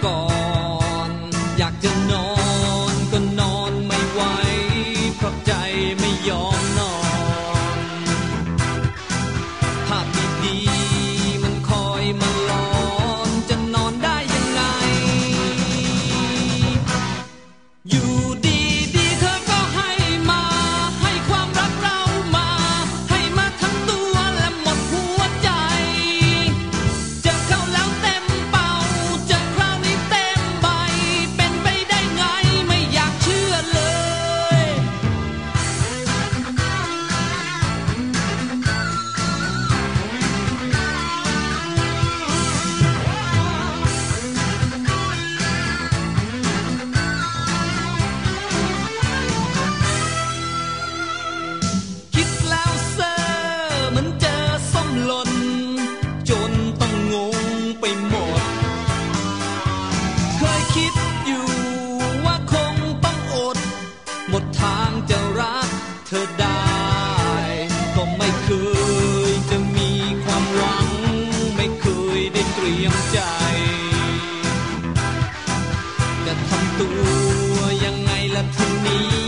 个。 เคยคิดอยู่ว่าคงต้องอด หมดทางจะรักเธอได้ ก็ไม่เคยจะมีความหวัง ไม่เคยได้เตรียมใจ จะทำตัวยังไงละทุนนี้